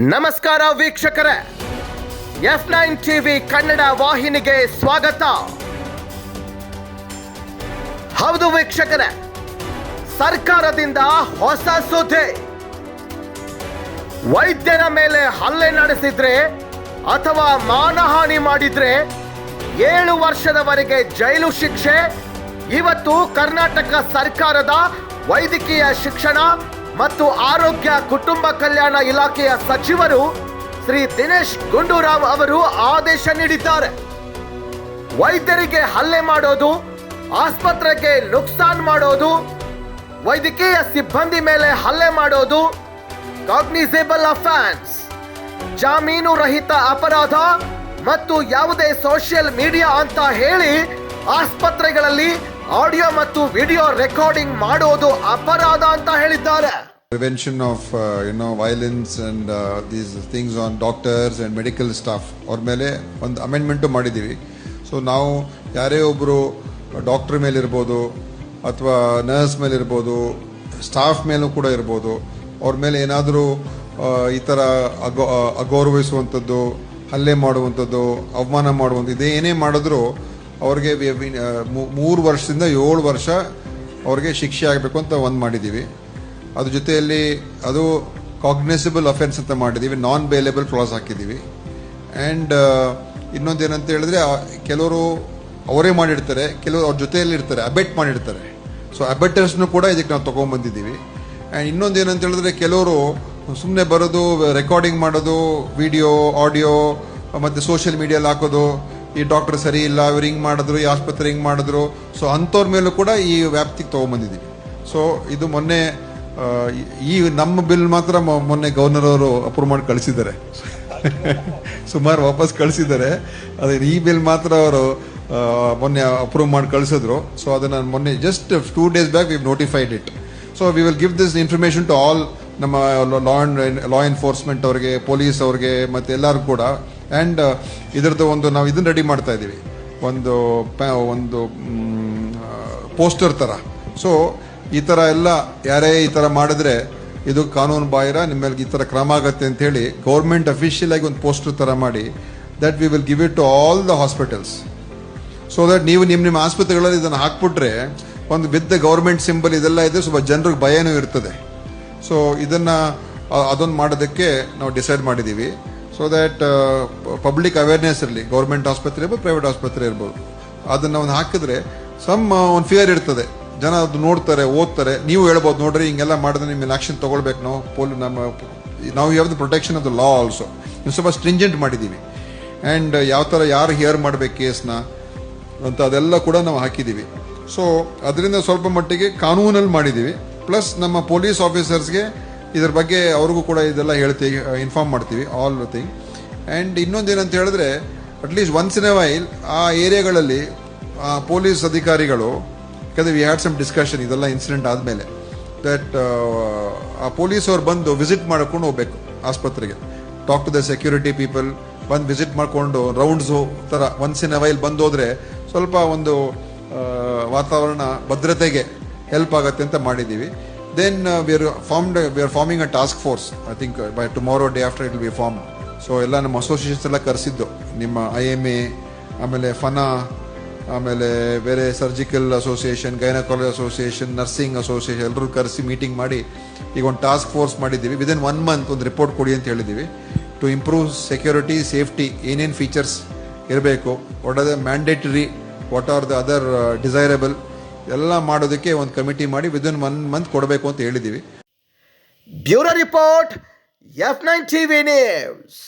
ನಮಸ್ಕಾರ ವೀಕ್ಷಕರೇ. F nine TV Kannada ವಾಹಿನಿಗೆ ಸ್ವಾಗತ. ಹೌದು ವೀಕ್ಷಕರೇ, ಸರ್ಕಾರದಿಂದ ಹೊಸ ಸುದ್ದಿ. ವೈದ್ಯರ ಮೇಲೆ ಹಲ್ಲೆ ನಡೆಸಿದ್ರೆ ಅಥವಾ ಮಾನಹಾನಿ ಮಾಡಿದ್ರೆ ಏಳು ವರ್ಷದವರೆಗೆ ಜೈಲು ಶಿಕ್ಷೆ, ಇವತ್ತು ಕರ್ನಾಟಕ ಸರ್ಕಾರದ ವೈದ್ಯಕೀಯ ಶಿಕ್ಷಣ ಮತ್ತು ಆರೋಗ್ಯ, ಕುಟುಂಬ ಕಲ್ಯಾಣ ಇಲಾಖೆಯ ಸಚಿವರು ಶ್ರೀ ದಿನೇಶ್ ಗುಂಡೂರಾವ್ ಅವರು ಆದೇಶ ನೀಡಿದ್ದಾರೆ. ವೈದ್ಯರಿಗೆ ಹಲ್ಲೆ ಮಾಡೋದು, ಆಸ್ಪತ್ರೆಗೆ ನುಕ್ಸಾನ್ ಮಾಡೋದು, ವೈದ್ಯಕೀಯ ಸಿಬ್ಬಂದಿ ಮೇಲೆ ಹಲ್ಲೆ ಮಾಡೋದು ಕಾಗ್ನಿಸೇಬಲ್ ಅಫೆನ್ಸ್ ಜಾಮೀನು ರಹಿತ ಅಪರಾಧ ಮತ್ತು ಯಾವುದೇ ಸೋಷಿಯಲ್ ಮೀಡಿಯಾ ಅಂತ ಹೇಳಿ ಆಸ್ಪತ್ರೆಗಳಲ್ಲಿ ಆಡಿಯೋ ಮತ್ತು ವಿಡಿಯೋ ರೆಕಾರ್ಡಿಂಗ್ ಮಾಡೋದು ಅಪರಾಧ ಅಂತ ಹೇಳಿದ್ದಾರೆ. Prevention of uh, you know violence and uh, these things on doctors and medical staff. ಅವ್ರ ಮೇಲೆ ಒಂದು ಅಮೆಂಡ್ಮೆಂಟು ಮಾಡಿದ್ದೀವಿ. ಸೊ ನಾವು ಯಾರೇ ಒಬ್ಬರು ಡಾಕ್ಟರ್ ಮೇಲೆ ಇರ್ಬೋದು ಅಥವಾ ನರ್ಸ್ ಮೇಲೆ ಇರ್ಬೋದು ಸ್ಟಾಫ್ ಮೇಲೂ ಕೂಡ ಇರ್ಬೋದು ಅವ್ರ ಮೇಲೆ ಏನಾದರೂ ಈ ಥರ ಅಗೌ ಅಗೌರವಿಸುವಂಥದ್ದು ಹಲ್ಲೆ ಮಾಡುವಂಥದ್ದು ಅವಮಾನ ಮಾಡುವಂಥದ್ದು ಇದೇ ಏನೇ ಮಾಡಿದ್ರು ಅವ್ರಿಗೆ ಮೂರು ವರ್ಷದಿಂದ ಏಳು ವರ್ಷ ಅವ್ರಿಗೆ ಶಿಕ್ಷೆ ಆಗಬೇಕು ಅಂತ ಒಂದು ಮಾಡಿದ್ದೀವಿ. ಅದ್ರ ಜೊತೆಯಲ್ಲಿ ಅದು ಕಾಗ್ನಿಸಿಬಲ್ ಅಫೆನ್ಸ್ ಅಂತ ಮಾಡಿದ್ದೀವಿ ನಾನ್ ಬೇಲೇಬಲ್ ಕ್ಲಾಸ್ ಹಾಕಿದ್ದೀವಿ ಆ್ಯಂಡ್ ಇನ್ನೊಂದು ಏನಂತ ಹೇಳಿದ್ರೆ ಕೆಲವರು ಅವರೇ ಮಾಡಿರ್ತಾರೆ, ಕೆಲವರು ಅವ್ರ ಜೊತೆಯಲ್ಲಿ ಇರ್ತಾರೆ ಅಬೆಟ್ ಮಾಡಿರ್ತಾರೆ. ಸೊ ಅಬೆಟರ್ಸ್ನು ಕೂಡ ಇದಕ್ಕೆ ನಾವು ತೊಗೊಂಬಂದಿದ್ದೀವಿ ಆ್ಯಂಡ್ ಇನ್ನೊಂದು ಏನಂತ ಹೇಳಿದ್ರೆ, ಕೆಲವರು ಸುಮ್ಮನೆ ಬರೋದು ರೆಕಾರ್ಡಿಂಗ್ ಮಾಡೋದು ವಿಡಿಯೋ ಆಡಿಯೋ ಮತ್ತು ಸೋಷಿಯಲ್ ಮೀಡಿಯಲ್ಲಿ ಹಾಕೋದು, ಈ ಡಾಕ್ಟರ್ ಸರಿ ಇಲ್ಲ, ಇವ್ರು ಹಿಂಗೆ ಮಾಡಿದ್ರು, ಈ ಆಸ್ಪತ್ರೆ ಹಿಂಗೆ ಮಾಡಿದ್ರು. ಸೊ ಅಂಥವ್ರ ಮೇಲೂ ಕೂಡ ಈ ವ್ಯಾಪ್ತಿಗೆ ತೊಗೊಂಬಂದಿದ್ದೀವಿ ಸೊ ಇದು ಮೊನ್ನೆ ಈ- ನಮ್ಮ ಬಿಲ್ ಮಾತ್ರ ಮೊನ್ನೆ ಗವರ್ನರ್ ಅವರು ಅಪ್ರೂವ್ ಮಾಡಿ ಕಳಿಸಿದ್ದಾರೆ. ಸುಮಾರು ವಾಪಸ್ ಕಳಿಸಿದ್ದಾರೆ. ಅದೇ ಈ ಬಿಲ್ ಮಾತ್ರ ಅವರು ಮೊನ್ನೆ ಅಪ್ರೂವ್ ಮಾಡಿ ಕಳಿಸಿದ್ರು. ಸೊ ಅದನ್ನು ಮೊನ್ನೆ just two days back we notified it so we will give this information to all ನಮ್ಮ ಲಾ ಲಾ ಎನ್ಫೋರ್ಸ್ಮೆಂಟ್ ಅವ್ರಿಗೆ ಪೊಲೀಸ್ ಅವ್ರಿಗೆ, ಮತ್ತು ಎಲ್ಲರೂ ಕೂಡ. ಆ್ಯಂಡ್ ಇದರದ್ದು ಒಂದು ನಾವು ಇದನ್ನು ರೆಡಿ ಮಾಡ್ತಾ ಇದ್ದೀವಿ. ಒಂದು ಒಂದು ಪೋಸ್ಟರ್ ಥರ ಸೊ ಈ ಥರ ಎಲ್ಲ ಯಾರೇ ಈ ಥರ ಮಾಡಿದ್ರೆ ಇದು ಕಾನೂನು ಬಾಹಿರ ಮೇಲೆ ಈ ಥರ ಕ್ರಮ ಆಗುತ್ತೆ ಅಂತ ಹೇಳಿ ಗೌರ್ಮೆಂಟ್ ಅಫಿಷಿಯಲ್ ಆಗಿ ಒಂದು ಪೋಸ್ಟರ್ ಥರ ಮಾಡಿ that we will give it to all the hospitals so that ನೀವು ನಿಮ್ಮ ನಿಮ್ಮ ಆಸ್ಪತ್ರೆಗಳಲ್ಲಿ ಇದನ್ನು ಹಾಕ್ಬಿಟ್ರೆ ಒಂದು ಬಿದ್ದ ಗೌರ್ಮೆಂಟ್ ಸಿಂಬಲ್ ಇದೆಲ್ಲ ಇದೆ ಸ್ವಲ್ಪ ಜನರಿಗೆ ಭಯನೂ ಇರ್ತದೆ. ಸೊ ಇದನ್ನ ಅದೊಂದು ಮಾಡೋದಕ್ಕೆ ನಾವು ಡಿಸೈಡ್ ಮಾಡಿದ್ದೀವಿ ಸೊ ದ್ಯಾಟ್ ಪಬ್ಲಿಕ್ ಅವೇರ್ನೆಸ್ ಇರಲಿ ಗೌರ್ಮೆಂಟ್ ಆಸ್ಪತ್ರೆ ಇರ್ಬೋದು ಪ್ರೈವೇಟ್ ಆಸ್ಪತ್ರೆ ಇರ್ಬೋದು. ಅದನ್ನು ಒಂದು ಹಾಕಿದ್ರೆ ಸಮ್ ಒಂದು ಫಿಯರ್ ಇರ್ತದೆ. ಜನ ಅದು ನೋಡ್ತಾರೆ, ಓದ್ತಾರೆ. ನೀವು ಹೇಳ್ಬೋದು ನೋಡ್ರಿ, ಹಿಂಗೆಲ್ಲ ಮಾಡಿದ್ರೆ ನಿಮ್ಮ ಆಕ್ಷನ್ ತೊಗೊಳ್ಬೇಕು ನಾವು. ಪೋಲ್, ನಮ್ಮ ನಾವು ಯಾವ್ದು protection of the law also ನೀವು ಸ್ವಲ್ಪ ಸ್ಟ್ರಿಂಜೆಂಟ್ ಮಾಡಿದ್ದೀವಿ. ಆ್ಯಂಡ್ ಯಾವ ಥರ ಯಾರು ಹಿಯರ್ ಮಾಡಬೇಕು ಕೇಸ್ನ ಅಂತ ಅದೆಲ್ಲ ಕೂಡ ನಾವು ಹಾಕಿದ್ದೀವಿ. ಸೊ ಅದರಿಂದ ಸ್ವಲ್ಪ ಮಟ್ಟಿಗೆ ಕಾನೂನಲ್ಲಿ ಮಾಡಿದ್ದೀವಿ. ಪ್ಲಸ್ ನಮ್ಮ ಪೊಲೀಸ್ ಆಫೀಸರ್ಸ್ಗೆ ಇದ್ರ ಬಗ್ಗೆ ಅವ್ರಿಗೂ ಕೂಡ ಇದೆಲ್ಲ ಹೇಳ್ತೀವಿ ಇನ್ಫಾರ್ಮ್ ಮಾಡ್ತೀವಿ ಆಲ್ ಥಿಂಗ್ ಆ್ಯಂಡ್ ಇನ್ನೊಂದು ಏನಂತ ಹೇಳಿದ್ರೆ at least once in a while ಆ ಏರಿಯಾಗಳಲ್ಲಿ ಪೊಲೀಸ್ ಅಧಿಕಾರಿಗಳು ಯಾಕಂದರೆ ವಿ ಹ್ಯಾಡ್ ಸಮ್ ಡಿಸ್ಕಷನ್ ಇದೆಲ್ಲ ಇನ್ಸಿಡೆಂಟ್ ಆದಮೇಲೆ ದಟ್ ಆ ಪೊಲೀಸ್ ಅವ್ರು ಬಂದು ವಿಸಿಟ್ ಮಾಡ್ಕೊಂಡು ಹೋಗ್ಬೇಕು ಆಸ್ಪತ್ರೆಗೆ. Talk to the security people ಬಂದು ವಿಸಿಟ್ ಮಾಡಿಕೊಂಡು ರೌಂಡ್ಸು ಥರ ಒನ್ಸ್ ಇನ್ ಅವೈಲ್ ಬಂದೋದ್ರೆ ಸ್ವಲ್ಪ ಒಂದು ವಾತಾವರಣ ಭದ್ರತೆಗೆ ಹೆಲ್ಪ್ ಆಗುತ್ತೆ ಅಂತ ಮಾಡಿದ್ದೀವಿ. Then we are formed we are forming a task force I think by tomorrow day after it we form so ಎಲ್ಲ ನಮ್ಮ ಅಸೋಸಿಯೇಷನ್ಸ್ ಎಲ್ಲ ಕರೆಸಿದ್ದು, ನಿಮ್ಮ ಐ ಎಂ ಎ ಆಮೇಲೆ ಫನಾ ಆಮೇಲೆ ಬೇರೆ surgical association gynaecology association nursing association ಎಲ್ಲರೂ ಕರೆಸಿ ಮೀಟಿಂಗ್ ಮಾಡಿ ಈಗ ಒಂದು ಟಾಸ್ಕ್ ಫೋರ್ಸ್ ಮಾಡಿದ್ದೀವಿ. ವಿದಿನ್ ಒನ್ ಮಂತ್ ಒಂದು ರಿಪೋರ್ಟ್ ಕೊಡಿ ಅಂತ ಹೇಳಿದ್ದೀವಿ. ಟು ಇಂಪ್ರೂವ್ ಸೆಕ್ಯೂರಿಟಿ ಸೇಫ್ಟಿ ಏನೇನು ಫೀಚರ್ಸ್ ಇರಬೇಕು what are the mandatory what are the other desirable ಎಲ್ಲ ಮಾಡೋದಕ್ಕೆ ಒಂದು ಕಮಿಟಿ ಮಾಡಿ ವಿದಿನ್ ಒನ್ ಮಂತ್ ಕೊಡಬೇಕು ಅಂತ ಹೇಳಿದ್ದೀವಿ. Bureau report F nine TV news.